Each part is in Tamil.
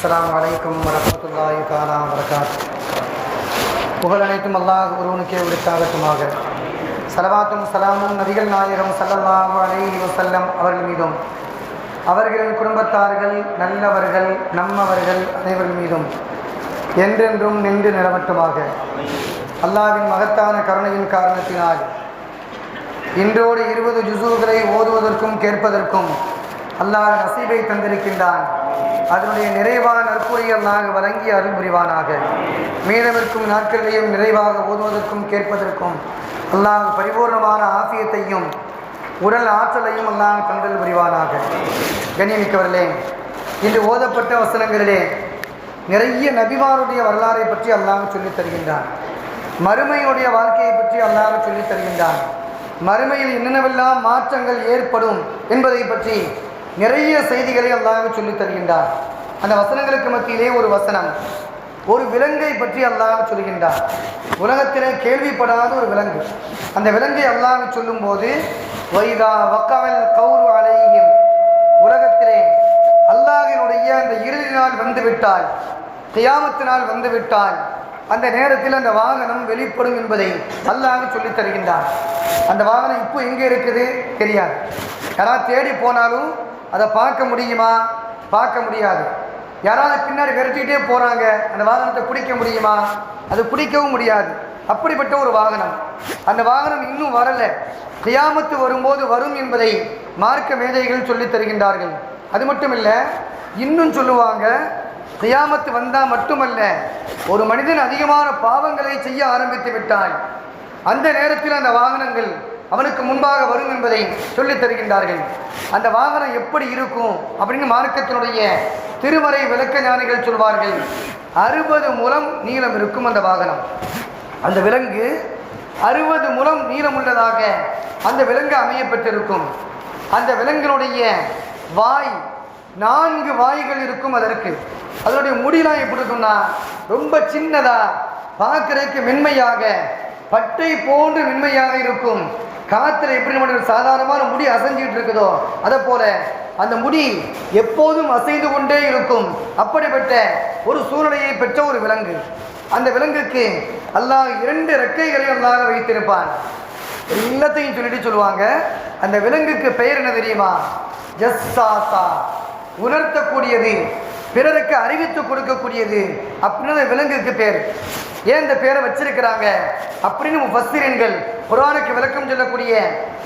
அஸ்லாம் அலைக்கும் வரமத்துல்லாஹி தாலா வரகாத் புகழ் அனைத்தும் அல்லாஹ் ஒருவனுக்கே உரித்தாகட்டுமாக. சலவாத்தும் சலாமும் நபிகள் நாயகம் ஸல்லல்லாஹு அலைஹி வசல்லம் அவர்கள் மீதும் அவர்களின் குடும்பத்தார்கள் நல்லவர்கள் நம்மவர்கள் அனைவர் மீதும் என்றென்றும் நின்று நிலவட்டுமாக. அல்லாவின் மகத்தான கருணையின் காரணத்தினால் இன்றோடு இருபது ஜுசூகளை ஓதுவதற்கும் கேட்பதற்கும் அல்லாஹ் நசீபை தந்திருக்கின்றான். அதனுடைய நிறைவான நற்கூறி அல்லாஹ் வழங்கி அருள் புரிவானாக. மீதமிருக்கும் நாட்களிலேயும் நிறைவாக ஓதுவதற்கும் கேட்பதற்கும் அல்லாஹ் பரிபூர்ணமான ஆசியத்தையும் உடல் ஆற்றலையும் அல்லாஹ் கண்டல் புரிவானாக. கண்ணியமிக்கவர்களே இன்று ஓதப்பட்ட வசனங்களிலே நிறைய நபிமாருடைய வரலாறை பற்றி அல்லாஹ் சொல்லித் தருகின்றான். மறுமையுடைய வாழ்க்கையை பற்றி அல்லாஹ் சொல்லித் தருகின்றான். மறுமையில் என்னென்னவெல்லாம் மாற்றங்கள் ஏற்படும் என்பதை பற்றி நிறைய செய்திகளை அல்லாஹ் சொல்லித் தருகின்றார். அந்த வசனங்களுக்கு மத்தியிலே ஒரு வசனம் ஒரு விலங்கை பற்றி அல்லாஹ் சொல்கின்றார். உலகத்திலே கேள்விப்படாத ஒரு விலங்கு. அந்த விலங்கை அல்லாஹ் சொல்லும்போது வைதா வக்கவல் கௌரு அலையும் உலகத்திலே அல்லாஹினுடைய அந்த இறுதி நாள் வந்துவிட்டால் கியாமத்து நாள் வந்துவிட்டால் அந்த நேரத்தில் அந்த வாகனம் வெளிப்படும் என்பதை அல்லாஹ் சொல்லித் தருகின்றார். அந்த வாகனம் இப்போ எங்கே இருக்குது? தெரியாது. யாராவது தேடி போனாலும் அதை பார்க்க முடியுமா? பார்க்க முடியாது. யாராவது பின்னாடி விரட்டிகிட்டே போகிறாங்க அந்த வாகனத்தை பிடிக்க முடியுமா? அது பிடிக்கவும் முடியாது. அப்படிப்பட்ட ஒரு வாகனம். அந்த வாகனம் இன்னும் வரலை. கியாமத்து வரும்போது வரும் என்பதை மார்க்க மேதைகள் சொல்லித் தருகின்றார்கள். அது மட்டும் இல்லை இன்னும் சொல்லுவாங்க கியாமத்து வந்தால் மட்டுமல்ல ஒரு மனிதன் அதிகமான பாவங்களை செய்ய ஆரம்பித்து விட்டான். அந்த நேரத்தில் அந்த வாகனங்கள் அவனுக்கு முன்பாக வரும் என்பதை சொல்லித் தருகின்றார்கள். அந்த வாகனம் எப்படி இருக்கும் அப்படின்னு மார்க்கத்தினுடைய திருமறை விளக்க ஞானிகள் சொல்வார்கள். அறுபது முலம் நீளம் இருக்கும் அந்த வாகனம். அந்த விலங்கு அறுபது முலம் நீளமுள்ளதாக அந்த விலங்கு அமையப்பட்டிருக்கும் அந்த விலங்கினுடைய வாய் நான்கு வாய்கள் இருக்கும் அதற்கு. அதனுடைய முடியெல்லாம் எப்படி இருக்கும்னா ரொம்ப சின்னதா பார்க்கறதுக்கு மென்மையாக பட்டை போன்று மென்மையாக இருக்கும். காற்றுல எப்படி நம்ம சாதாரணமான முடி அசைஞ்சிட்டு இருக்குதோ அதை போல அந்த முடி எப்போதும் அசைந்து கொண்டே இருக்கும். அப்படிப்பட்ட ஒரு சூழ்நிலையை பெற்ற ஒரு விலங்கு. அந்த விலங்குக்கு அல்லாஹ் இரண்டு ரெக்கைகளை அல்லாஹ் வைத்திருப்பான். எல்லாத்தையும் சொல்லிட்டு சொல்லுவாங்க. அந்த விலங்குக்கு பெயர் என்ன தெரியுமா? ஜஸ்ஸாசா. உணர்த்தக்கூடியது பிறருக்கு அறிவித்து கொடுக்கக்கூடியது. அப்படின்னு அந்த விலங்குக்கு பேர். ஏன் இந்த பேரை வச்சிருக்கிறாங்க அப்படின்னு முஃபஸ்ஸிரீன்கள் குரானுக்கு விளக்கம் சொல்லக்கூடிய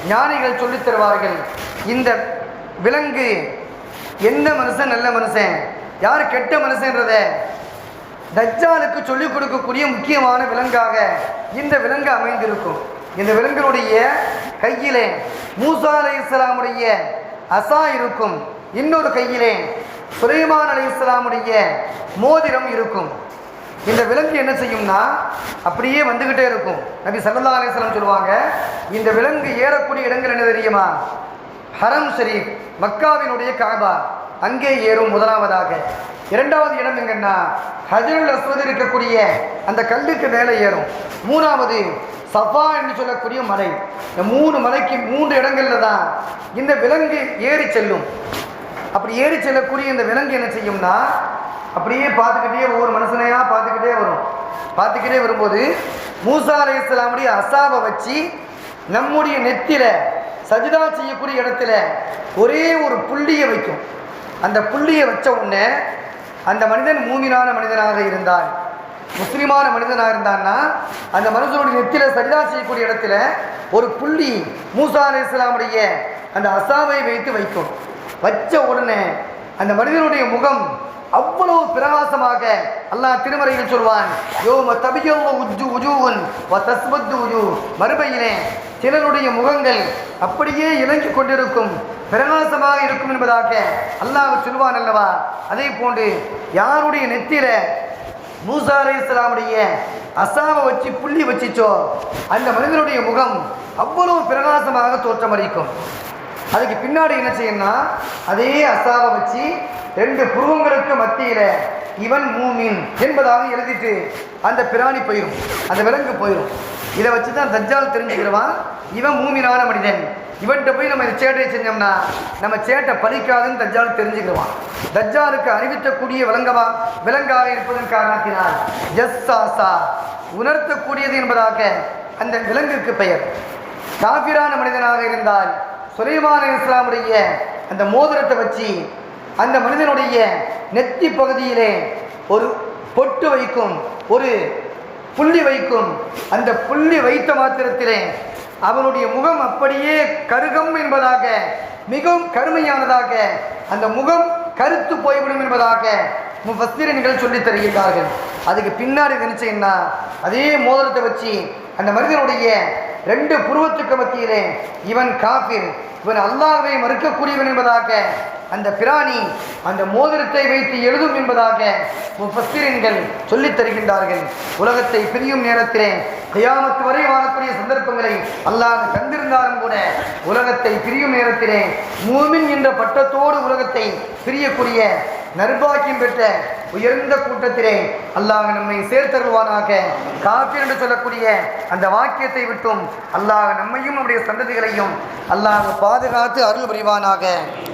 ஞானிகள் சொல்லித் தருவார்கள். இந்த விலங்கு எந்த மனுஷன் நல்ல மனுஷன்? யார் கெட்ட மனுஷன்றத தஜ்ஜாலுக்கு சொல்லிக் கொடுக்கக்கூடிய முக்கியமான விலங்காக இந்த விலங்கு அமைந்திருக்கும். இந்த விலங்குடைய கையிலே மூசா அலி இஸ்லாமுடைய அசா இருக்கும். இன்னொரு கையிலே சுலைமான் அலி இஸ்லாமுடைய மோதிரம் இருக்கும். இந்த விலங்கு என்ன செய்யும்னா அப்படியே வந்துக்கிட்டே இருக்கும். நபி சல்லா அலிஸ்லாம் சொல்லுவாங்க இந்த விலங்கு ஏறக்கூடிய இடங்கள் என்ன தெரியுமா? ஹரம் ஷரீப் மக்காவினுடைய காபா. அங்கே ஏறும் முதலாவதாக. இரண்டாவது இடம் எங்கன்னா ஹஜருல் அஸ்வத் இருக்கக்கூடிய அந்த கல்லுக்கு மேலே ஏறும். மூணாவது சஃபா என்று சொல்லக்கூடிய மலை. இந்த மூணு மலைக்கு மூன்று இடங்களில் தான் இந்த விலங்கு ஏறி செல்லும். அப்படி ஏறி செல்லக்கூடிய இந்த விலங்கு என்ன செய்யும்னா அப்படியே பார்த்துக்கிட்டே ஒவ்வொரு மனுஷனையா பார்த்துக்கிட்டே வரும். பார்த்துக்கிட்டே வரும்போது மூசா அலை இஸ்லாமுடைய அசாவை வச்சு நம்முடைய நெத்தில சஜிதா செய்யக்கூடிய இடத்துல ஒரே ஒரு புள்ளியை வைக்கும். அந்த புள்ளியை வச்ச உடனே அந்த மனிதன் மூமினான மனிதனாக இருந்தால் முஸ்லிமான மனிதனாக இருந்தான்னா அந்த மனுஷனுடைய நெத்தில சரிதா செய்யக்கூடிய இடத்துல ஒரு புள்ளி மூசா அலை இஸ்லாமுடைய அந்த அசாவை வைத்து வைக்கும். வச்ச உடனே அந்த மனிதனுடைய முகம் அவ்வளவு பிரகாசமாக அல்லாஹ் திருமறையில் சொல்வான் யோம தபியல்ல உஜ்ஜு உஜூவன் வ தஸ்மத்து உஜூ. மறுமையிலே சிலருடைய முகங்கள் அப்படியே இறங்கிக் கொண்டிருக்கும் பிரகாசமாக இருக்கும் என்பதாக அல்லாஹ் சொல்வான் அல்லவா? அதே போன்று யாருடைய நெத்தில மூசா அலை இஸ்லாமுடைய அசாவை வச்சு புள்ளி வச்சிச்சோ அந்த மனிதனுடைய முகம் அவ்வளவு பிரகாசமாக தோற்றமளிக்கும். அதுக்கு பின்னாடி என்ன செய்யணும்னா அதே அசாவை வச்சு ரெண்டு புருவங்களுக்கு மத்தியில இவன் மூமின் என்பதாக எழுதிட்டு அந்த பிராணி போயிடும் அந்த விலங்கு போயிடும் இதை வச்சு தான் தஜ்ஜால் தெரிஞ்சுக்கிறவான் இவன் மூமினான மனிதன். இவன்கிட்ட போய் நம்ம இந்த சேட்டையை செஞ்சோம்னா நம்ம சேட்டை பலிக்காதுன்னு தஜ்ஜால் தெரிஞ்சுக்கிறவான். தஜ்ஜாலுக்கு அறிவிக்கக்கூடிய விலங்கவா? விலங்காக இருப்பதன் காரணத்தினால் ஜஸ்ஸாசா உணர்த்தக்கூடியது என்பதாக அந்த விலங்குக்கு பெயர். காபிரான மனிதனாக இருந்தால் சுலைமான இஸ்லாமுடைய அந்த மோதிரத்தை வச்சு அந்த மனிதனுடைய நெத்தி பகுதியிலே ஒரு பொட்டு வைக்கும் ஒரு புள்ளி வைக்கும். அந்த புள்ளி வைத்த மாத்திரத்திலே அவனுடைய முகம் அப்படியே கருகம் என்பதாக மிகவும் கருமையானதாக அந்த முகம் கருத்து போய்விடும் என்பதாக முஃபஸ்திரன்கள் சொல்லித் தருகிறார்கள். அதுக்கு பின்னாடி நினைச்சீங்கன்னா அதே மோதிரத்தை வச்சு அந்த மனிதனுடைய ரெண்டு புருவத்துக்கு மத்தியிலே இவன் காஃபிர். இவன் அல்லாவை மறுக்கக்கூடியவன் என்பதாக அந்த பிராணி அந்த மோதிரத்தை வைத்து எழுதும் என்பதாக முஃபஸ்திரன்கள் சொல்லித் தருகின்றார்கள். உலகத்தை பிரியும் நேரத்திலே கையாமத்து வரை வாழக்கூடிய சந்தர்ப்பங்களை அல்லாஹ் தந்திருந்தாலும் கூட உலகத்தை பிரியும் நேரத்திலே மூமின் என்ற பட்டத்தோடு உலகத்தை பிரியக்கூடிய நர்பாக்கியம் பெற்ற உயர்ந்த கூட்டத்திலே அல்லாஹ் நம்மை சேர்த்தருள்வானாக. காப்பீர் என்று சொல்லக்கூடிய அந்த வாக்கியத்தை விட்டும் அல்லாஹ் நம்மையும் நம்முடைய சந்ததிகளையும் அல்லாஹ் பாதுகாத்து அருள் புரிவானாக.